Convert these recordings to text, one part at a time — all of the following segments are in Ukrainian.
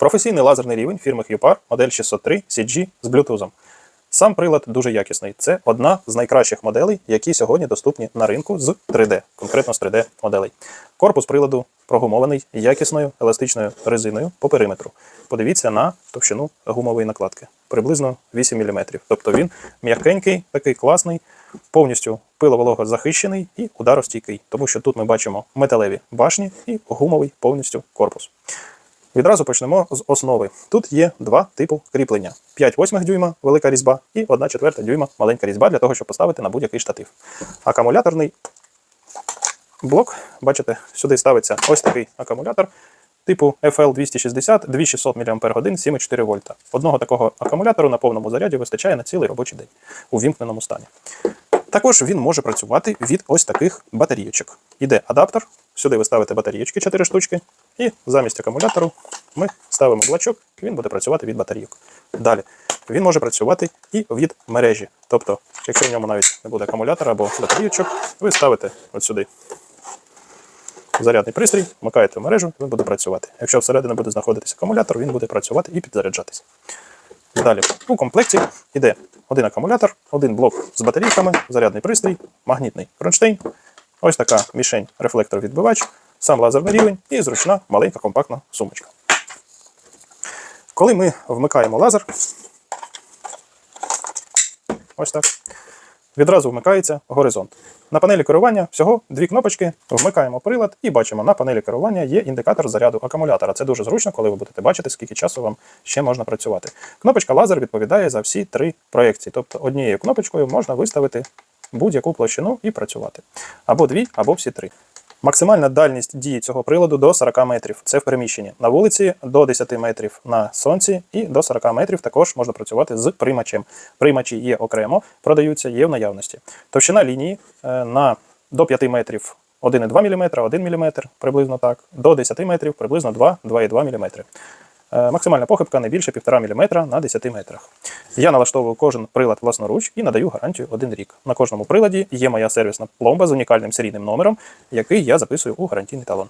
Професійний лазерний рівень фірми Hupar, модель 603 CG з Bluetooth. Сам прилад дуже якісний. Це одна з найкращих моделей, які сьогодні доступні на ринку з 3D, конкретно з 3D моделей. Корпус приладу прогумований якісною еластичною резиною по периметру. Подивіться на товщину гумової накладки, приблизно 8 мм. Тобто він м'якенький, такий класний, повністю пиловолого захищений і ударостійкий, тому що тут ми бачимо металеві башні і гумовий повністю корпус. Відразу почнемо з основи. Тут є два типу кріплення: 5 восьмих дюйма велика різьба і 1 четверта дюйма маленька різьба для того, щоб поставити на будь-який штатив. Акумуляторний блок, бачите, сюди ставиться ось такий акумулятор типу FL260 2600 мАч 7,4 вольта. Одного такого акумулятору на повному заряді вистачає на цілий робочий день у вімкненому стані. Також він може працювати від ось таких батарійочок. Іде адаптер, сюди ви ставите батарійочки 4 штучки, і замість акумулятору ми ставимо блочок, і він буде працювати від батарійок. Далі він може працювати і від мережі. Тобто, якщо в ньому навіть не буде акумулятора або батарійочок, ви ставите от сюди зарядний пристрій, вмикаєте в мережу, він буде працювати. Якщо всередині буде знаходитися акумулятор, він буде працювати і підзаряджатися. Далі у комплекті йде один акумулятор, один блок з батарійками, зарядний пристрій, магнітний кронштейн, ось така мішень рефлектор-відбивач, сам лазерний рівень і зручна маленька компактна сумочка. Коли ми вмикаємо лазер, ось так, відразу вмикається горизонт. На панелі керування всього дві кнопочки, вмикаємо прилад і бачимо, на панелі керування є індикатор заряду акумулятора. Це дуже зручно, коли ви будете бачити, скільки часу вам ще можна працювати. Кнопочка лазер відповідає за всі три проєкції. Тобто однією кнопочкою можна виставити будь-яку площину і працювати. Або дві, або всі три. Максимальна дальність дії цього приладу до 40 метрів. Це в приміщенні. На вулиці до 10 метрів на сонці і до 40 метрів також можна працювати з приймачем. Приймачі є окремо, продаються, є в наявності. Товщина лінії е, на до 5 метрів 1,2 мм, 1 мм, приблизно так, до 10 метрів приблизно 2-2,2 мм. Е, Максимальна похибка не більше 1,5 мм на 10 метрах. Я налаштовую кожен прилад власноруч і надаю гарантію один рік. На кожному приладі є моя сервісна пломба з унікальним серійним номером, який я записую у гарантійний талон.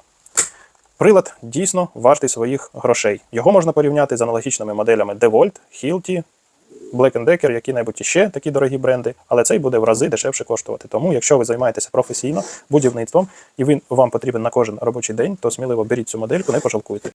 Прилад дійсно вартий своїх грошей. Його можна порівняти з аналогічними моделями DeWalt, Hilti, Black Decker, які-небудь іще такі дорогі бренди, але цей буде в рази дешевше коштувати. Тому, якщо ви займаєтеся професійно будівництвом і він вам потрібен на кожен робочий день, то сміливо беріть цю модельку, не пожалкуйте.